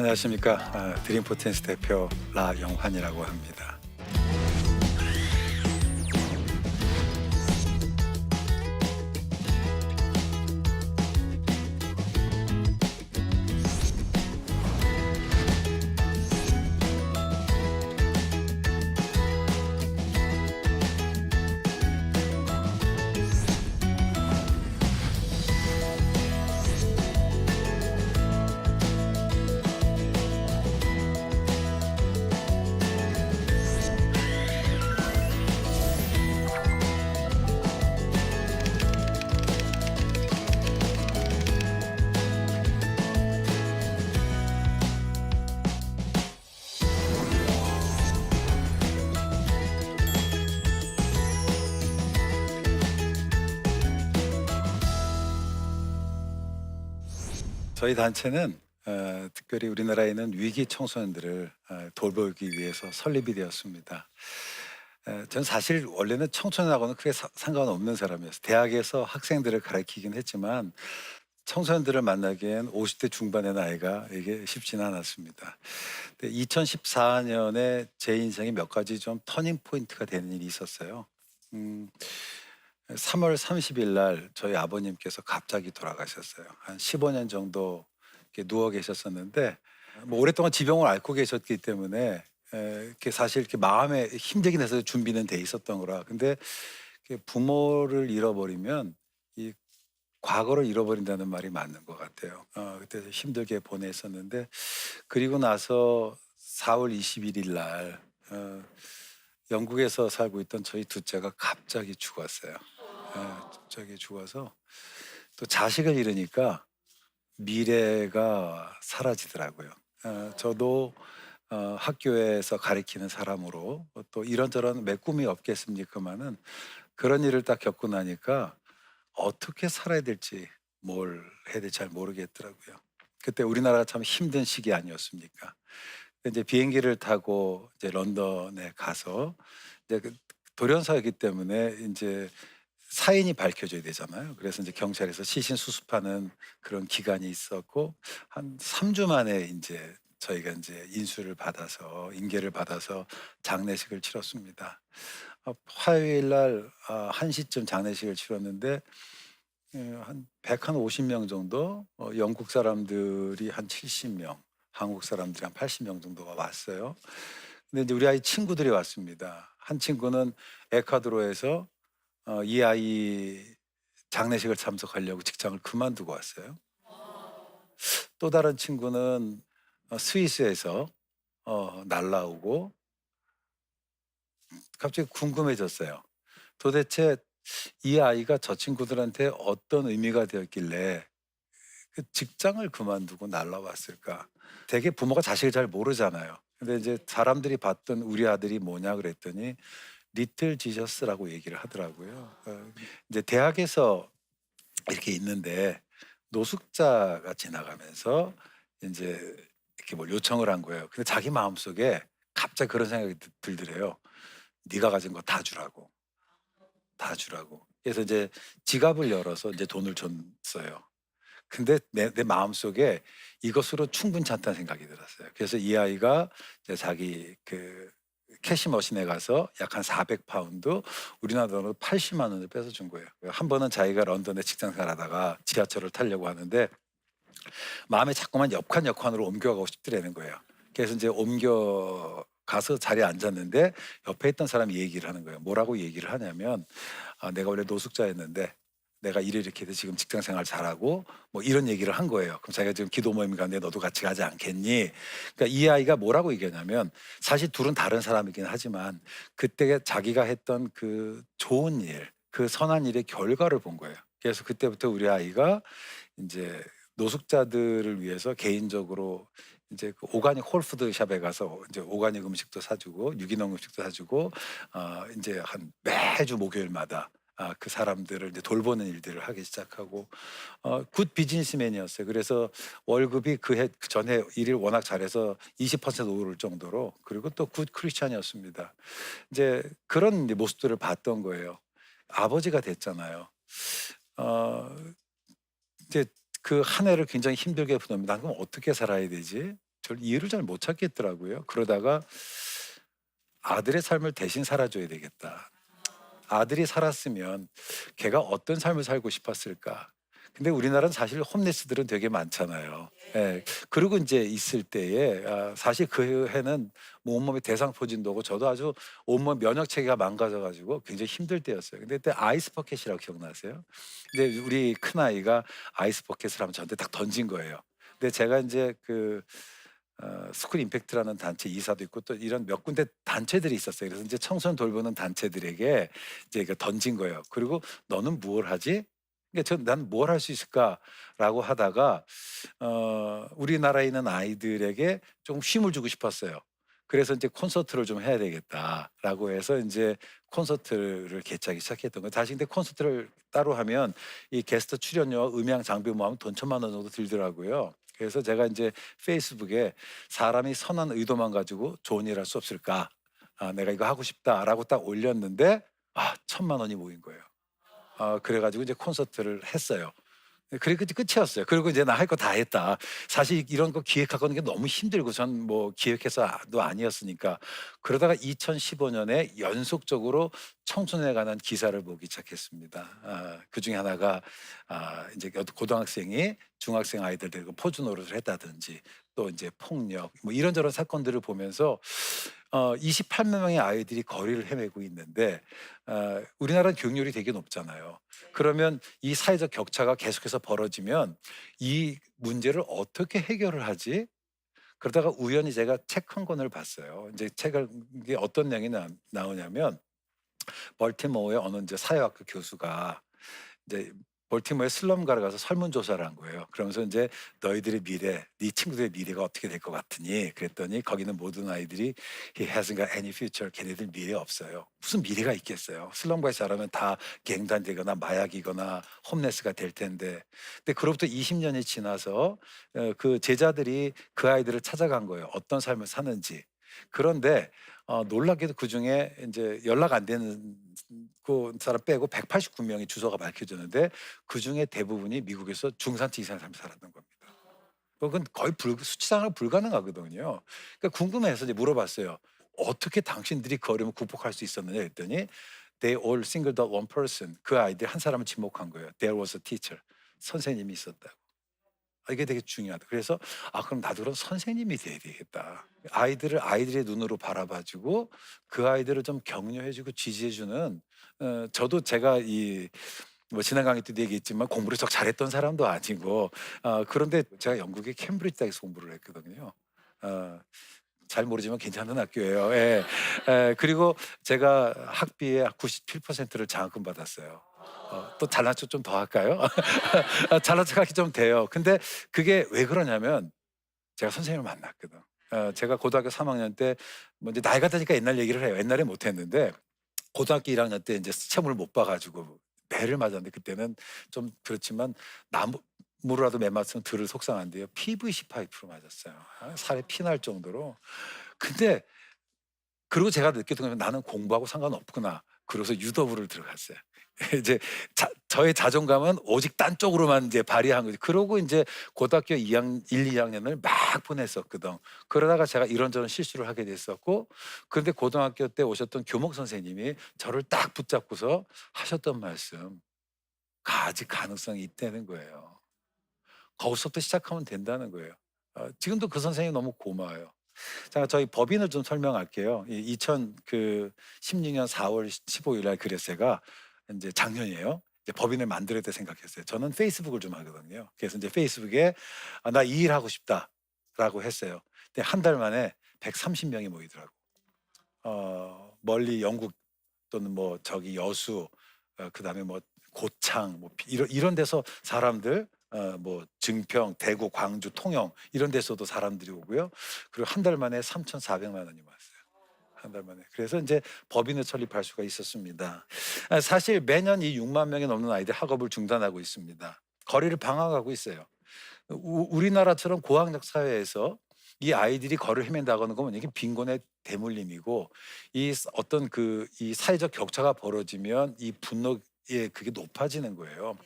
안녕하십니까 아, 드림포텐스 대표 라영환이라고 합니다. 저희 단체는 어, 특별히 우리나라에 있는 위기 청소년들을 어, 돌보기 위해서 설립이 되었습니다. 에, 전 사실 원래는 청소년하고는 크게 사- 상관없는 사람이었어요. 대학에서 학생들을 가르치긴 했지만 청소년들을 만나기엔 50대 중반의 나이가 이게 쉽지는 않았습니다. 2014년에 제 인생에 몇 가지 좀 터닝 포인트가 되는 일이 있었어요. 음, 3월 30일 날 저희 아버님께서 갑자기 돌아가셨어요. 한 15년 정도 이렇게 누워 계셨었는데 뭐 오랫동안 지병을 앓고 계셨기 때문에 에, 이렇게 사실 이렇게 마음에 힘들긴 해서 준비는 돼 있었던 거라. 근데 부모를 잃어버리면 이 과거를 잃어버린다는 말이 맞는 것 같아요. 어, 그때 힘들게 보냈었는데 그리고 나서 4월 21일 날 어, 영국에서 살고 있던 저희 둘째가 갑자기 죽었어요. 어, 갑자기 죽어서 또 자식을 잃으니까 미래가 사라지더라고요. 어, 저도 어, 학교에서 가리키는 사람으로 또 이런저런 메꿈이 없겠습니까만은 그런 일을 딱 겪고 나니까 어떻게 살아야 될지 뭘 해야 될지 잘 모르겠더라고요. 그때 우리나라가 참 힘든 시기 아니었습니까? 이제 비행기를 타고 이제 런던에 가서 이제 그 돌연사이기 때문에 이제 사인이 밝혀져야 되잖아요. 그래서 이제 경찰에서 시신 수습하는 그런 기간이 있었고 한 3주 만에 이제 저희가 이제 인수를 받아서 인계를 받아서 장례식을 치렀습니다. 어, 화요일 날 아, 1시쯤 장례식을 치렀는데 예, 한 150명 정도 어, 영국 사람들이 한 70명 한국 사람들이 한 80명 정도가 왔어요. 근데 이제 우리 아이 친구들이 왔습니다. 한 친구는 에콰도르에서 어, 이 아이 장례식을 참석하려고 직장을 그만두고 왔어요. 또 다른 친구는 어, 스위스에서 어, 날라오고 갑자기 궁금해졌어요. 도대체 이 아이가 저 친구들한테 어떤 의미가 되었길래 그 직장을 그만두고 날라왔을까? 되게 부모가 자식을 잘 모르잖아요. 근데 이제 사람들이 봤던 우리 아들이 뭐냐 그랬더니 리틀 지저스라고 얘기를 하더라고요. 어, 이제 대학에서 이렇게 있는데 노숙자가 지나가면서 이제 이렇게 뭘 요청을 한 거예요. 근데 자기 마음 속에 갑자기 그런 생각이 드- 들더래요. 네가 가진 거 다 주라고. 다 주라고. 그래서 이제 지갑을 열어서 이제 돈을 줬어요. 근데 내, 내 마음 속에 이것으로 충분치 않다는 생각이 들었어요. 그래서 이 아이가 이제 자기 그 캐시머신에 가서 약 한 400파운드 우리나라 돈으로 80만 원을 뺏어 준 거예요. 한 번은 자기가 런던에 직장 생활하다가 지하철을 타려고 하는데 마음에 자꾸만 역한 역한으로 옮겨가고 싶더라는 거예요. 그래서 이제 옮겨 가서 자리에 앉았는데 옆에 있던 사람이 얘기를 하는 거예요. 뭐라고 얘기를 하냐면 아, 내가 원래 노숙자였는데 내가 일을 이렇게 해서 지금 직장 생활 잘하고 뭐 이런 얘기를 한 거예요. 그럼 자기가 지금 기도 모임 가는데 너도 같이 가지 않겠니? 그러니까 이 아이가 뭐라고 얘기하냐면 사실 둘은 다른 사람이긴 하지만 그때 자기가 했던 그 좋은 일, 그 선한 일의 결과를 본 거예요. 그래서 그때부터 우리 아이가 이제 노숙자들을 위해서 개인적으로 이제 그 오가닉 홀푸드 샵에 가서 이제 오가닉 음식도 사주고 유기농 음식도 사주고 어 이제 한 매주 목요일마다 아, 그 사람들을 이제 돌보는 일들을 하기 시작하고 어, 굿 비즈니스맨이었어요. 그래서 월급이 그해 그 전에 일을 워낙 잘해서 20% 오를 정도로 그리고 또 굿 크리스찬이었습니다. 이제 그런 이제 모습들을 봤던 거예요. 아버지가 됐잖아요. 어, 이제 그 한 해를 굉장히 힘들게 보냅니다. 그럼 어떻게 살아야 되지? 저를 이유를 잘 못 찾겠더라고요. 그러다가 아들의 삶을 대신 살아줘야 되겠다. 아들이 살았으면 걔가 어떤 삶을 살고 싶었을까? 근데 우리나라는 사실 홈리스들은 되게 많잖아요. 예. 그리고 이제 있을 때에 아, 사실 그 해는 뭐 온몸에 대상포진도 오고 저도 아주 온몸 면역 체계가 망가져가지고 굉장히 힘들 때였어요. 근데 그때 아이스 버켓이라고 기억나세요? 근데 우리 큰 아이가 아이스 버켓을 하면 저한테 딱 던진 거예요. 근데 제가 이제 그 어, 스쿨 임팩트라는 단체 이사도 있고 또 이런 몇 군데 단체들이 있었어요. 그래서 이제 청소년 돌보는 단체들에게 이제 그 던진 거예요. 그리고 너는 무엇을 하지? 그러니까 난뭘 할 수 있을까라고 하다가 어, 우리나라에 있는 아이들에게 좀 쉼을 주고 싶었어요. 그래서 이제 콘서트를 좀 해야 되겠다라고 해서 이제 콘서트를 개최하기 시작했던 거예요. 다시 근데 콘서트를 따로 하면 이 게스트 출연료와 음향 장비 뭐 하면 돈 천만 원 정도 들더라고요. 그래서 제가 이제 페이스북에 사람이 선한 의도만 가지고 좋은 일 할 수 없을까? 아, 내가 이거 하고 싶다라고 딱 올렸는데 아 천만 원이 모인 거예요. 아, 그래가지고 이제 콘서트를 했어요. 끝- 끝이었어요. 그리고 이제 나 할 거 다 했다. 사실 이런 거 기획하는 게 너무 힘들고 전 뭐 기획해서도 아니었으니까 그러다가 2015년에 연속적으로 청소년에 관한 기사를 보기 시작했습니다. 아, 그 중에 하나가 아, 이제 고등학생이 중학생 아이들 데리고 포주 노릇을 했다든지 또 이제 폭력 뭐 이런저런 사건들을 보면서 어, 28만 명의 아이들이 거리를 헤매고 있는데 어, 우리나라는 교육률이 되게 높잖아요. 그러면 이 사회적 격차가 계속해서 벌어지면 이 문제를 어떻게 해결을 하지? 그러다가 우연히 제가 책 한 권을 봤어요. 이제 책을 이게 어떤 내용이 나, 나오냐면 벌티모어의 어느 이제 사회학교 교수가 이제 볼티모어의 슬럼가를 가서 설문조사를 한 거예요. 그러면서 이제 너희들의 미래, 네 친구들의 미래가 어떻게 될 것 같으니? 그랬더니 거기는 모든 아이들이 he hasn't got any future. 걔네들 미래 없어요. 무슨 미래가 있겠어요? 슬럼가에서 자라면 다 갱단되거나 마약이거나 홈레스가 될 텐데. 근데 그로부터 20년이 지나서 어, 그 제자들이 그 아이들을 찾아간 거예요. 어떤 삶을 사는지. 그런데 어, 놀랍게도 그 중에 이제 연락 안 되는 그 사람 빼고 189명의 주소가 밝혀졌는데 그 중에 대부분이 미국에서 중산층 이상의 삶을 살았던 겁니다. 그건 거의 불, 수치상으로 불가능하거든요. 그러니까 궁금해서 이제 물어봤어요. 어떻게 당신들이 그 어려움을 극복할 수 있었느냐 했더니 they all singled out one person. 그 아이들 한 사람을 지목한 거예요. There was a teacher. 선생님이 있었다고. 아, 이게 되게 중요하다. 그래서 아 그럼 나도 그럼 선생님이 돼야 되겠다. 아이들을 아이들의 눈으로 바라봐주고 그 아이들을 좀 격려해주고 지지해주는 어, 저도 제가 이 뭐 지난 강의 때도 얘기했지만 공부를 적 잘했던 사람도 아니고 어, 그런데 제가 영국의 캠브리지 대학에서 공부를 했거든요. 어, 잘 모르지만 괜찮은 학교예요. 예. 예, 그리고 제가 학비의 97%를 장학금 받았어요. 어, 또 잘난 척 좀 더 할까요? 아, 잘난 척하기 좀 돼요. 근데 그게 왜 그러냐면 제가 선생님을 만났거든. 어, 제가 고등학교 3학년 때 뭐 이제 나이가 드니까 옛날 얘기를 해요. 옛날에 못했는데 고등학교 1학년 때 이제 시험을 못 봐가지고 배를 맞았는데 그때는 좀 그렇지만 나무라도 매 맞으면 들을 속상한데요. PVC 파이프로 맞았어요. 아, 살에 피 날 정도로. 근데 그리고 제가 느꼈던 건 나는 공부하고 상관없구나. 그래서 유도부를 들어갔어요. 이제 자, 저의 자존감은 오직 딴 쪽으로만 이제 발휘한 거지. 그러고 이제 고등학교 2학, 1, 2학년을 막 보냈었거든. 그러다가 제가 이런저런 실수를 하게 됐었고, 그런데 고등학교 때 오셨던 교목 선생님이 저를 딱 붙잡고서 하셨던 말씀, 아직 가능성이 있다는 거예요. 거기서부터 시작하면 된다는 거예요. 어, 지금도 그 선생님 너무 고마워요. 자, 저희 법인을 좀 설명할게요. 2016년 4월 15일 날 그랬어가 이제 작년이에요. 이제 법인을 만들어야 돼 생각했어요. 저는 페이스북을 좀 하거든요. 그래서 이제 페이스북에 아, 나 이 일 하고 싶다라고 했어요. 근데 한 달 만에 130명이 모이더라고. 어, 멀리 영국 또는 뭐 저기 여수, 어, 그다음에 뭐 고창, 뭐 비- 이런 이런 데서 사람들 어, 뭐 증평, 대구, 광주, 통영 이런 데서도 사람들이 오고요. 그리고 한 달 만에 3,400만 원이 왔어요. 한 달 만에. 그래서 이제 법인을 설립할 수가 있었습니다. 아, 사실 매년 이 6만 명이 넘는 아이들 학업을 중단하고 있습니다. 거리를 방황하고 있어요. 우, 우리나라처럼 고학력 사회에서 이 아이들이 거리를 헤맨다거나 그러면 이게 빈곤의 대물림이고 이 어떤 그 이 사회적 격차가 벌어지면 이 분노 예, 그게 높아지는 거예요.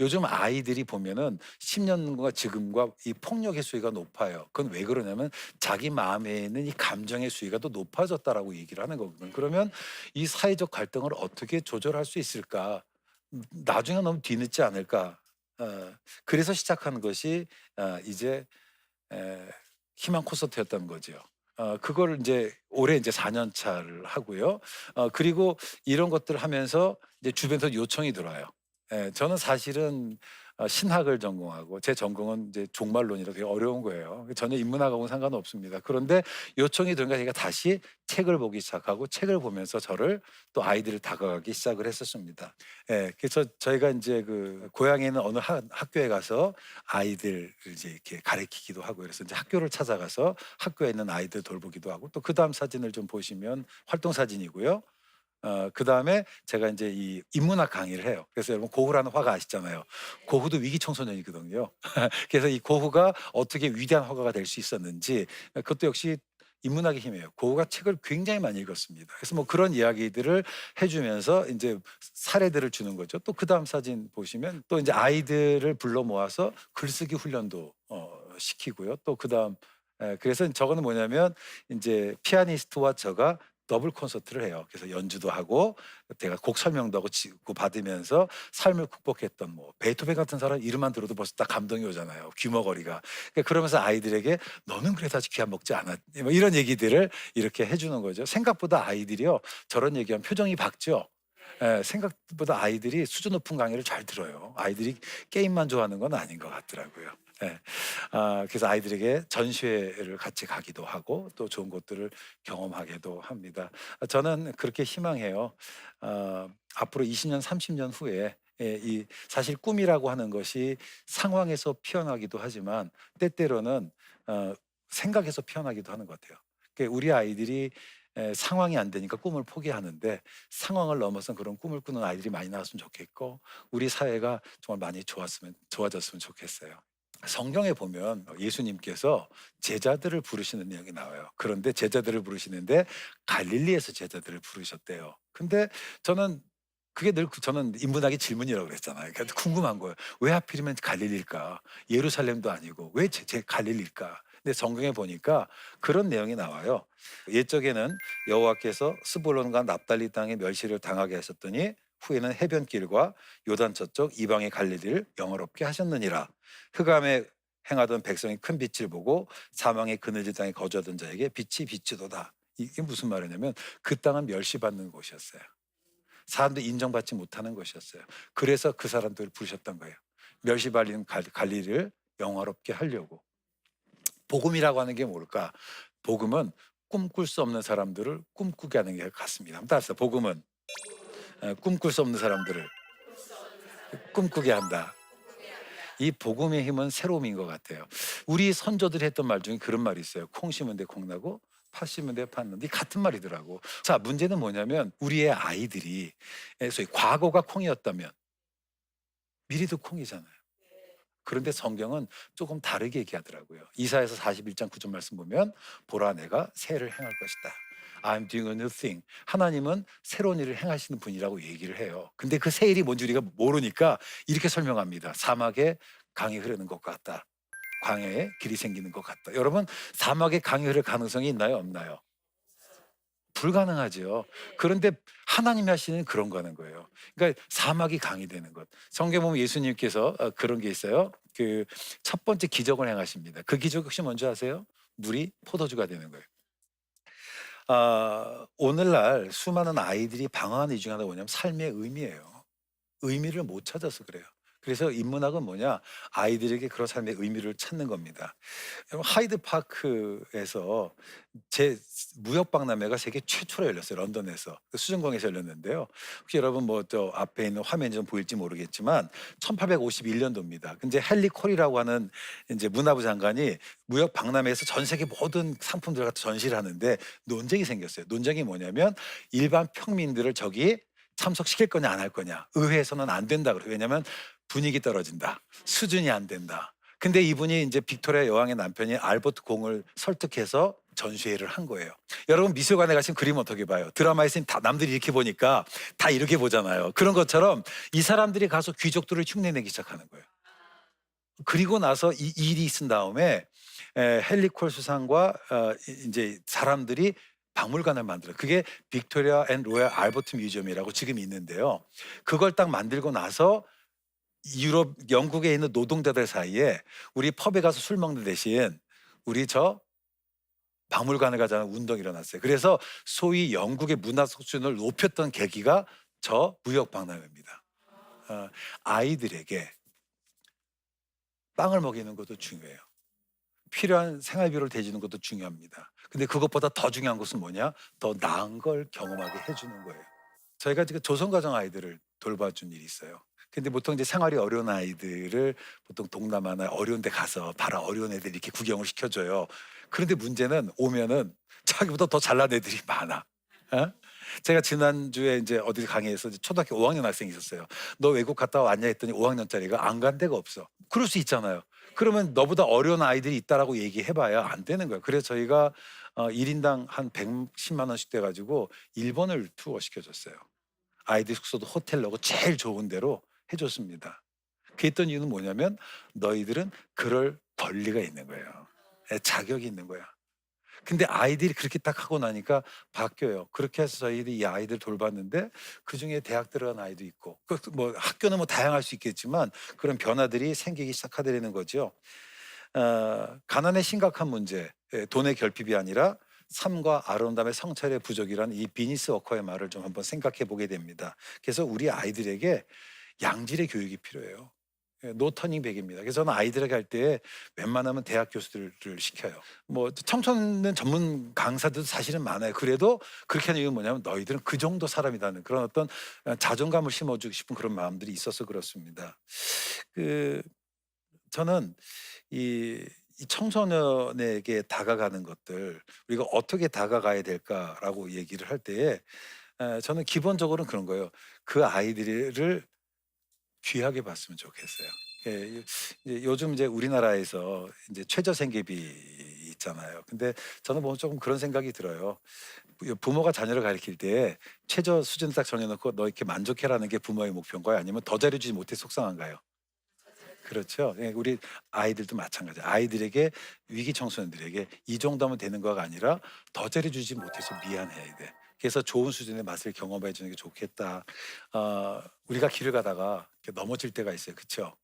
요즘 아이들이 보면은 10년과 지금과 이 폭력의 수위가 높아요. 그건 왜 그러냐면 자기 마음에 있는 이 감정의 수위가 더 높아졌다라고 얘기를 하는 거거든요. 그러면 이 사회적 갈등을 어떻게 조절할 수 있을까? 음, 나중에 너무 뒤늦지 않을까? 어, 그래서 시작한 것이 어, 이제 에, 희망 콘서트였던 거죠. 어, 그걸 이제 올해 이제 4년 차를 하고요. 어, 그리고 이런 것들을 하면서 이제 주변에서 요청이 들어와요. 예, 저는 사실은 어, 신학을 전공하고 제 전공은 이제 종말론이라 되게 어려운 거예요. 전혀 인문학하고는 상관없습니다. 그런데 요청이 들어니까 제가 다시 책을 보기 시작하고 책을 보면서 저를 또 아이들을 다가가기 시작을 했었습니다. 예, 그래서 저희가 이제 그 고향에 있는 어느 하- 학교에 가서 아이들을 이제 이렇게 가르치기도 하고 그래서 이제 학교를 찾아가서 학교에 있는 아이들 돌보기도 하고 또 그 다음 사진을 좀 보시면 활동 사진이고요. 어, 그 다음에 제가 이제 이 인문학 강의를 해요. 그래서 여러분 고후라는 화가 아시잖아요. 고후도 위기 청소년이거든요. 그래서 이 고후가 어떻게 위대한 화가가 될 수 있었는지 그것도 역시 인문학의 힘이에요. 고후가 책을 굉장히 많이 읽었습니다. 그래서 뭐 그런 이야기들을 해주면서 이제 사례들을 주는 거죠. 또 그 다음 사진 보시면 또 이제 아이들을 불러 모아서 글쓰기 훈련도 어, 시키고요. 또 그 다음 그래서 저거는 뭐냐면 이제 피아니스트와 저가 더블 콘서트를 해요. 그래서 연주도 하고 제가 곡 설명도 하고 지고 받으면서 삶을 극복했던 뭐 베토벤 같은 사람 이름만 들어도 벌써 딱 감동이 오잖아요. 귀머거리가. 그러니까 그러면서 아이들에게 너는 그래도 아직 귀한 먹지 않았니? 뭐 이런 얘기들을 이렇게 해주는 거죠. 생각보다 아이들이요 저런 얘기하면 표정이 밝죠. 예, 생각보다 아이들이 수준 높은 강의를 잘 들어요. 아이들이 게임만 좋아하는 건 아닌 것 같더라고요. 예. 아, 그래서 아이들에게 전시회를 같이 가기도 하고 또 좋은 것들을 경험하기도 합니다. 아, 저는 그렇게 희망해요. 어, 앞으로 20년, 30년 후에 예, 이 사실 꿈이라고 하는 것이 상황에서 피어나기도 하지만 때때로는 어, 생각에서 피어나기도 하는 것 같아요. 그러니까 우리 아이들이 에, 상황이 안 되니까 꿈을 포기하는데 상황을 넘어선 그런 꿈을 꾸는 아이들이 많이 나왔으면 좋겠고 우리 사회가 정말 많이 좋았으면 좋아졌으면 좋겠어요. 성경에 보면 예수님께서 제자들을 부르시는 내용이 나와요. 그런데 제자들을 부르시는데 갈릴리에서 제자들을 부르셨대요. 근데 저는 그게 늘 그- 저는 인문학의 질문이라고 그랬잖아요. 그러니까 궁금한 거예요. 왜 하필이면 갈릴리일까? 예루살렘도 아니고 왜 제, 제 갈릴리일까? 근데 성경에 보니까 그런 내용이 나와요. 옛적에는 여호와께서 스불론과 납달리 땅에 멸시를 당하게 하셨더니 후에는 해변길과 요단 저쪽 이방의 갈릴리를 영어롭게 하셨느니라. 흑암에 행하던 백성이 큰 빛을 보고 사망의 그늘진 땅에 거주하던 자에게 빛이 비치도다. 이게 무슨 말이냐면 그 땅은 멸시받는 곳이었어요. 사람들이 인정받지 못하는 것이었어요. 그래서 그 사람들을 부르셨던 거예요. 멸시받는 갈- 갈릴리를 영화롭게 하려고. 복음이라고 하는 게 뭘까? 복음은 꿈꿀 수 없는 사람들을 꿈꾸게 하는 게 같습니다. 한번 따라서 복음은 에, 꿈꿀 수 없는 사람들을 꿈꾸게 한다. 이 복음의 힘은 새로움인 것 같아요. 우리 선조들이 했던 말 중에 그런 말이 있어요. 콩 심은 데 콩 나고 팥 심은 데팥 나는데 같은 말이더라고. 자 문제는 뭐냐면 우리의 아이들이 에, 소위 과거가 콩이었다면 미래도 콩이잖아요. 그런데 성경은 조금 다르게 얘기하더라고요. 이사에서 41장 9절 말씀 보면 보라 내가 새를 행할 것이다. I'm doing a new thing. 하나님은 새로운 일을 행하시는 분이라고 얘기를 해요. 근데 그 새 일이 뭔지 우리가 모르니까 이렇게 설명합니다. 사막에 강이 흐르는 것 같다. 광야에 길이 생기는 것 같다. 여러분 사막에 강이 흐를 가능성이 있나요? 없나요? 불가능하죠. 그런데 하나님이 하시는 그런 거는 거예요. 그러니까 사막이 강이 되는 것. 성경 보면 예수님께서 어, 그런 게 있어요. 그 첫 번째 기적을 행하십니다. 그 기적 혹시 뭔지 아세요? 물이 포도주가 되는 거예요. 아, 오늘날 수많은 아이들이 방황하는 이유 중에 하나가 뭐냐면 삶의 의미예요. 의미를 못 찾아서 그래요. 그래서 인문학은 뭐냐? 아이들에게 그런 삶의 의미를 찾는 겁니다. 여러분, 하이드 파크에서 제 무역 박람회가 세계 최초로 열렸어요. 런던에서 그 수정공에서 열렸는데요. 혹시 여러분 뭐 저 앞에 있는 화면이 좀 보일지 모르겠지만 1851년도입니다. 근데 헨리 콜이라고 하는 이제 문화부 장관이 무역 박람회에서 전 세계 모든 상품들을 갖다 전시를 하는데 논쟁이 생겼어요. 논쟁이 뭐냐면 일반 평민들을 저기 참석시킬 거냐 안 할 거냐. 의회에서는 안 된다 그래요. 왜냐하면 분위기 떨어진다. 수준이 안 된다. 근데 이분이 이제 빅토리아 여왕의 남편이 알버트 공을 설득해서 전시회를 한 거예요. 여러분 미술관에 가시면 그림 어떻게 봐요? 드라마에서는 다 남들이 이렇게 보니까 다 이렇게 보잖아요. 그런 것처럼 이 사람들이 가서 귀족들을 흉내내기 시작하는 거예요. 그리고 나서 이 일이 있은 다음에 에, 헨리콜 수상과 어, 이- 이제 사람들이 박물관을 만들어요. 그게 빅토리아 앤 로얄 알버트 뮤지엄이라고 지금 있는데요. 그걸 딱 만들고 나서 유럽 영국에 있는 노동자들 사이에 우리 펍에 가서 술 먹는 대신 우리 저 박물관을 가자는 운동이 일어났어요. 그래서 소위 영국의 문화 수준을 높였던 계기가 저 무역 박람회입니다. 어, 아이들에게 빵을 먹이는 것도 중요해요. 필요한 생활비를 대주는 것도 중요합니다. 근데 그것보다 더 중요한 것은 뭐냐? 더 나은 걸 경험하게 해주는 거예요. 저희가 지금 조선가정 아이들을 돌봐준 일이 있어요. 근데 보통 이제 생활이 어려운 아이들을 보통 동남아나 어려운 데 가서 봐라 어려운 애들 이렇게 구경을 시켜줘요. 그런데 문제는 오면은 자기보다 더 잘난 애들이 많아. 어? 제가 지난주에 이제 어디 강의에서 초등학교 5학년 학생이 있었어요. 너 외국 갔다 왔냐 했더니 5학년짜리가 안 간 데가 없어. 그럴 수 있잖아요. 그러면 너보다 어려운 아이들이 있다라고 얘기해봐야 안 되는 거예요. 그래서 저희가 어, 1인당 한 110만 원씩 돼가지고 일본을 투어 시켜줬어요. 아이들 숙소도 호텔로고 제일 좋은 데로 해줬습니다. 그 했던 이유는 뭐냐면 너희들은 그럴 권리가 있는 거예요. 예, 자격이 있는 거야. 근데 아이들이 그렇게 딱 하고 나니까 바뀌어요. 그렇게 해서 저희들이 이 아이들 돌봤는데 그 중에 대학 들어간 아이도 있고, 그뭐 학교는 뭐 다양할 수 있겠지만 그런 변화들이 생기기 시작하더라는 거죠. 어, 가난의 심각한 문제, 예, 돈의 결핍이 아니라 삶과 아름다움의 성찰의 부족이라는 이 비니스 워커의 말을 좀 한번 생각해 보게 됩니다. 그래서 우리 아이들에게 양질의 교육이 필요해요. 예, 노 터닝 백입니다. 그래서 저는 아이들에게 할 때 웬만하면 대학 교수들을 시켜요. 뭐 청소년 전문 강사들도 사실은 많아요. 그래도 그렇게 하는 이유는 뭐냐면 너희들은 그 정도 사람이라는 그런 어떤 어, 자존감을 심어주고 싶은 그런 마음들이 있어서 그렇습니다. 그 저는 이, 이 청소년에게 다가가는 것들 우리가 어떻게 다가가야 될까라고 얘기를 할 때에 에, 저는 기본적으로는 그런 거예요. 그 아이들을 귀하게 봤으면 좋겠어요. 예, 이- 이제 요즘 이제 우리나라에서 이제 최저 생계비 있잖아요. 근데 저는 보면 조금 그런 생각이 들어요. 부- 부모가 자녀를 가르칠 때 최저 수준 딱 정해놓고 너 이렇게 만족해라는 게 부모의 목표인가요? 아니면 더 잘해주지 못해 속상한가요? 그렇죠. 예, 우리 아이들도 마찬가지. 아이들에게 위기 청소년들에게 이 정도면 되는 거가 아니라 더 잘해주지 못해서 미안해야 돼. 그래서 좋은 수준의 맛을 경험해 주는 게 좋겠다. 어, 우리가 길을 가다가 넘어질 때가 있어요. 그렇죠?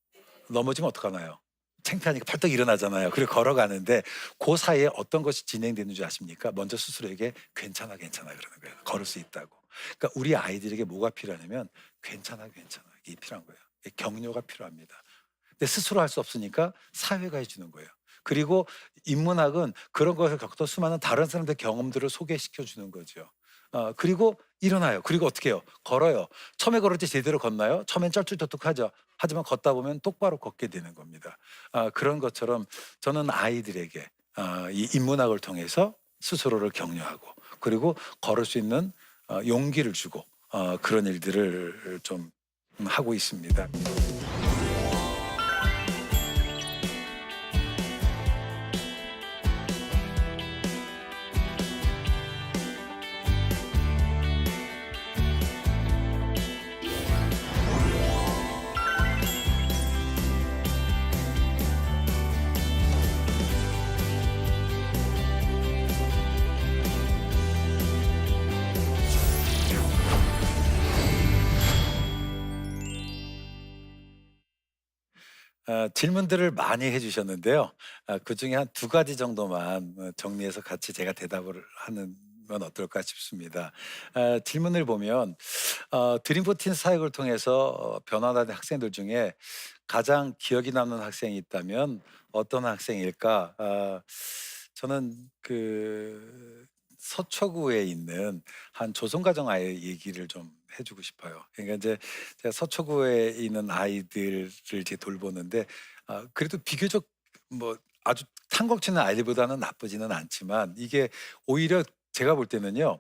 넘어지면 어떡하나요? 창피하니까 펄떡 일어나잖아요. 그리고 걸어가는데 그 사이에 어떤 것이 진행되는 줄 아십니까? 먼저 스스로에게 괜찮아 괜찮아 그러는 거예요. 걸을 수 있다고. 그러니까 우리 아이들에게 뭐가 필요하냐면 괜찮아 괜찮아 이게 필요한 거예요. 격려가 필요합니다. 근데 스스로 할 수 없으니까 사회가 해주는 거예요. 그리고 인문학은 그런 것을 겪던 수많은 다른 사람들 경험들을 소개시켜 주는 거죠. 어, 그리고 일어나요. 그리고 어떻게 해요? 걸어요. 처음에 걸을 때 제대로 걷나요? 처음엔 쩔쩔떡떡하죠. 하지만 걷다 보면 똑바로 걷게 되는 겁니다. 아, 그런 것처럼 저는 아이들에게 아, 이 인문학을 통해서 스스로를 격려하고 그리고 걸을 수 있는 어, 용기를 주고 어, 그런 일들을 좀 하고 있습니다. 질문들을 많이 해주셨는데요. 아, 그 중에 한 두 가지 정도만 어, 정리해서 같이 제가 대답을 하는 건 어떨까 싶습니다. 아, 질문을 보면 어, 드림포틴 사역을 통해서 어, 변화된 학생들 중에 가장 기억이 남는 학생이 있다면 어떤 학생일까? 아, 저는 그 서초구에 있는 한 조선가정 아이 얘기를 좀 해주고 싶어요. 그러니까 이제 제가 서초구에 있는 아이들을 이제 돌보는데 아, 그래도 비교적 뭐 아주 탕곡치는 아이들보다는 나쁘지는 않지만 이게 오히려 제가 볼 때는요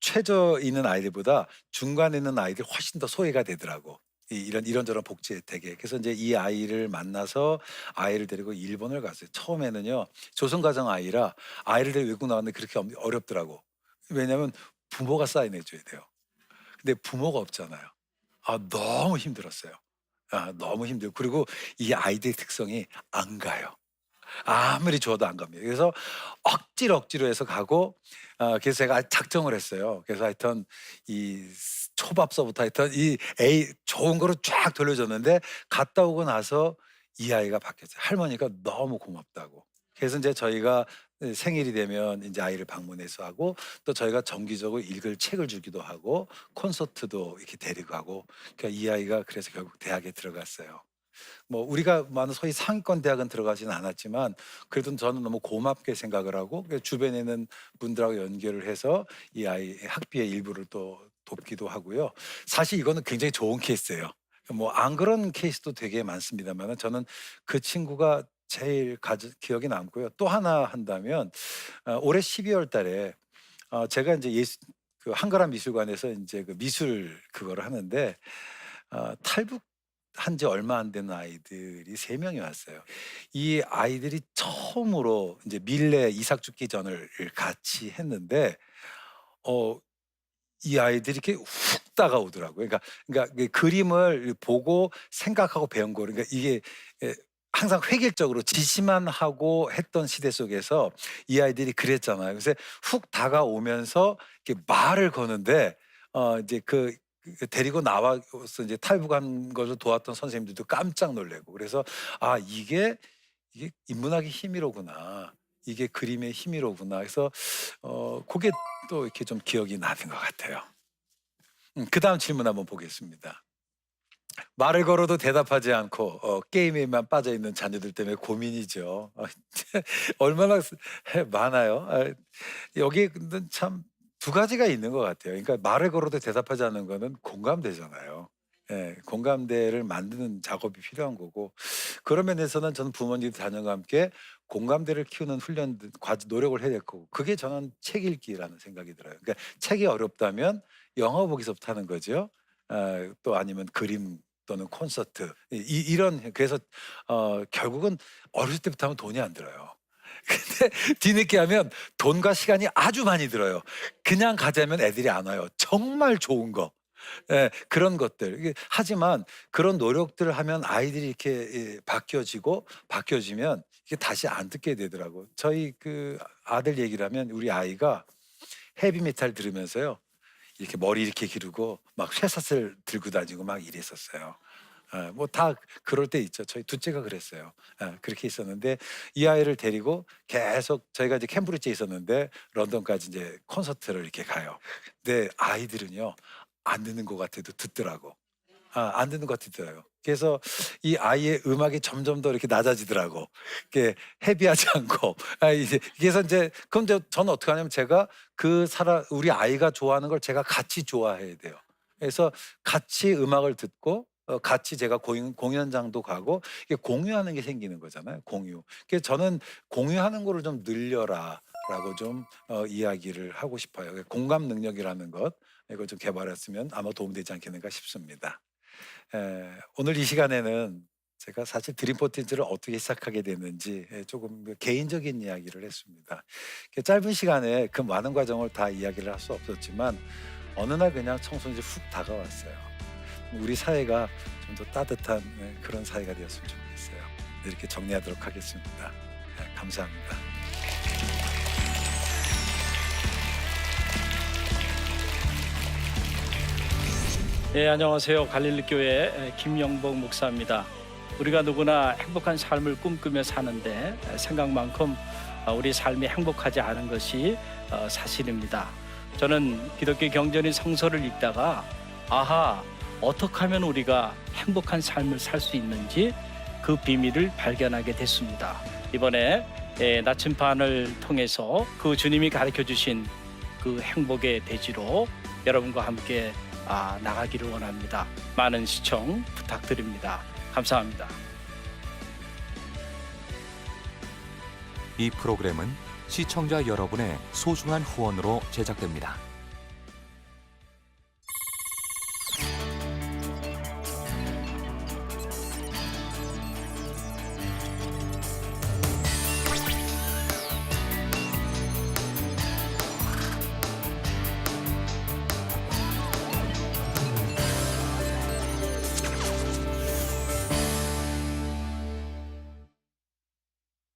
최저 있는 아이들보다 중간에 있는 아이들이 훨씬 더 소외가 되더라고. 이- 이런 이런저런 복지 혜택에 그래서 이제 이 아이를 만나서 아이를 데리고 일본을 갔어요. 처음에는요 조선 가정 아이라 아이를 데리고 외국 나왔는데 그렇게 엄- 어렵더라고. 왜냐하면 부모가 사인해 줘야 돼요. 근데 부모가 없잖아요. 아 너무 힘들었어요. 아 너무 힘들고 그리고 이 아이들의 특성이 안 가요. 아무리 줘도 안 갑니다. 그래서 억지로 억지로 해서 가고 아, 그래서 제가 작정을 했어요. 그래서 하여튼 이 초밥서부터 하여튼 이 A 좋은 거로 쫙 돌려줬는데 갔다 오고 나서 이 아이가 바뀌었어요. 할머니가 너무 고맙다고. 그래서 이제 저희가 생일이 되면 이제 아이를 방문해서 하고 또 저희가 정기적으로 읽을 책을 주기도 하고 콘서트도 이렇게 데리고 가고 그러니까 이 아이가 그래서 결국 대학에 들어갔어요. 뭐 우리가 많은 소위 상위권 대학은 들어가지는 않았지만 그래도 저는 너무 고맙게 생각을 하고 그 주변에 있는 분들하고 연결을 해서 이 아이 학비의 일부를 또 돕기도 하고요. 사실 이거는 굉장히 좋은 케이스예요. 뭐 안 그런 케이스도 되게 많습니다만 저는 그 친구가 제일 가지, 기억에 남고요. 또 하나 한다면 어, 올해 12월 달에 어, 제가 이제 예수, 그 한가람 미술관에서 이제 그 미술 그거를 하는데 어, 탈북 한지 얼마 안 된 아이들이 세 명이 왔어요. 이 아이들이 처음으로 이제 밀레 이삭 죽기 전을 같이 했는데 어 이 아이들이 이렇게 훅 다가오더라고요. 그러니까 그러니까 그 그림을 보고 생각하고 배운 거 그러니까 이게 예, 항상 획일적으로 지시만 하고 했던 시대 속에서 이 아이들이 그랬잖아요. 그래서 훅 다가오면서 이렇게 말을 거는데 어 이제 그그 데리고 나와서 이제 탈북한 것을 도왔던 선생님들도 깜짝 놀래고 그래서 아 이게 이게 인문학의 힘이로구나. 이게 그림의 힘이로구나. 그래서 어 그게 또 이렇게 좀 기억이 나는 것 같아요. 음, 그 다음 질문 한번 보겠습니다. 말을 걸어도 대답하지 않고 어, 게임에만 빠져 있는 자녀들 때문에 고민이죠. 어, 얼마나 많아요. 아, 여기 근데 참두 가지가 있는 것 같아요. 그러니까 말을 걸어도 대답하지 않는 거는 공감대잖아요. 예, 공감대를 만드는 작업이 필요한 거고 그런 면에서는 저는 부모님 자녀가 함께 공감대를 키우는 훈련 과제 노력을 해야 될 거고 그게 저는 책 읽기라는 생각이 들어요. 그러니까 책이 어렵다면 영화 보기서부터 하는 거죠. 아, 또 아니면 그림 또는 콘서트 이, 이런 그래서 어, 결국은 어렸을 때부터 하면 돈이 안 들어요. 근데 뒤늦게 하면 돈과 시간이 아주 많이 들어요. 그냥 가자면 애들이 안 와요. 정말 좋은 거. 예, 그런 것들. 하지만 그런 노력들을 하면 아이들이 이렇게 예, 바뀌어지고 바뀌어지면 이게 다시 안 듣게 되더라고. 저희 그 아들 얘기를 하면 우리 아이가 헤비메탈 들으면서요. 이렇게 머리 이렇게 기르고 막 쇠사슬 들고 다니고 막 이랬었어요. 뭐다 그럴 때 있죠. 저희 둘째가 그랬어요. 예, 그렇게 있었는데 이 아이를 데리고 계속 저희가 이제 캠브리지에 있었는데 런던까지 이제 콘서트를 이렇게 가요. 근데 아이들은요 안 듣는 것 같아도 듣더라고. 아, 안 듣는 것 같더라고요. 그래서 이 아이의 음악이 점점 더 이렇게 낮아지더라고. 이게 헤비하지 않고. 아, 이제 그래서 이제 그럼 이제 저는 어떻게 하냐면 제가 그 사람 우리 아이가 좋아하는 걸 제가 같이 좋아해야 돼요. 그래서 같이 음악을 듣고 어, 같이 제가 공연, 공연장도 가고 이게 공유하는 게 생기는 거잖아요. 공유. 그래서 저는 공유하는 거를 좀 늘려라라고 좀 어, 이야기를 하고 싶어요. 공감 능력이라는 것 이걸 좀 개발했으면 아마 도움되지 않겠는가 싶습니다. 에, 오늘 이 시간에는 제가 사실 드림포텐츠를 어떻게 시작하게 됐는지 에, 조금 그 개인적인 이야기를 했습니다. 그 짧은 시간에 그 많은 과정을 다 이야기를 할 수 없었지만 어느 날 그냥 청소년이 훅 다가왔어요. 우리 사회가 좀 더 따뜻한 네, 그런 사회가 되었으면 좋겠어요. 네, 이렇게 정리하도록 하겠습니다. 네, 감사합니다. 네, 안녕하세요. 갈릴리교회 김영복 목사입니다. 우리가 누구나 행복한 삶을 꿈꾸며 사는데 생각만큼 우리 삶이 행복하지 않은 것이 어, 사실입니다. 저는 기독교 경전의 성서를 읽다가 아하, 어떻게 하면 우리가 행복한 삶을 살 수 있는지 그 비밀을 발견하게 됐습니다. 이번에 예, 나침반을 통해서 그 주님이 가르쳐 주신 그 행복의 대지로 여러분과 함께 아, 나가기를 원합니다. 많은 시청 부탁드립니다. 감사합니다. 이 프로그램은 시청자 여러분의 소중한 후원으로 제작됩니다.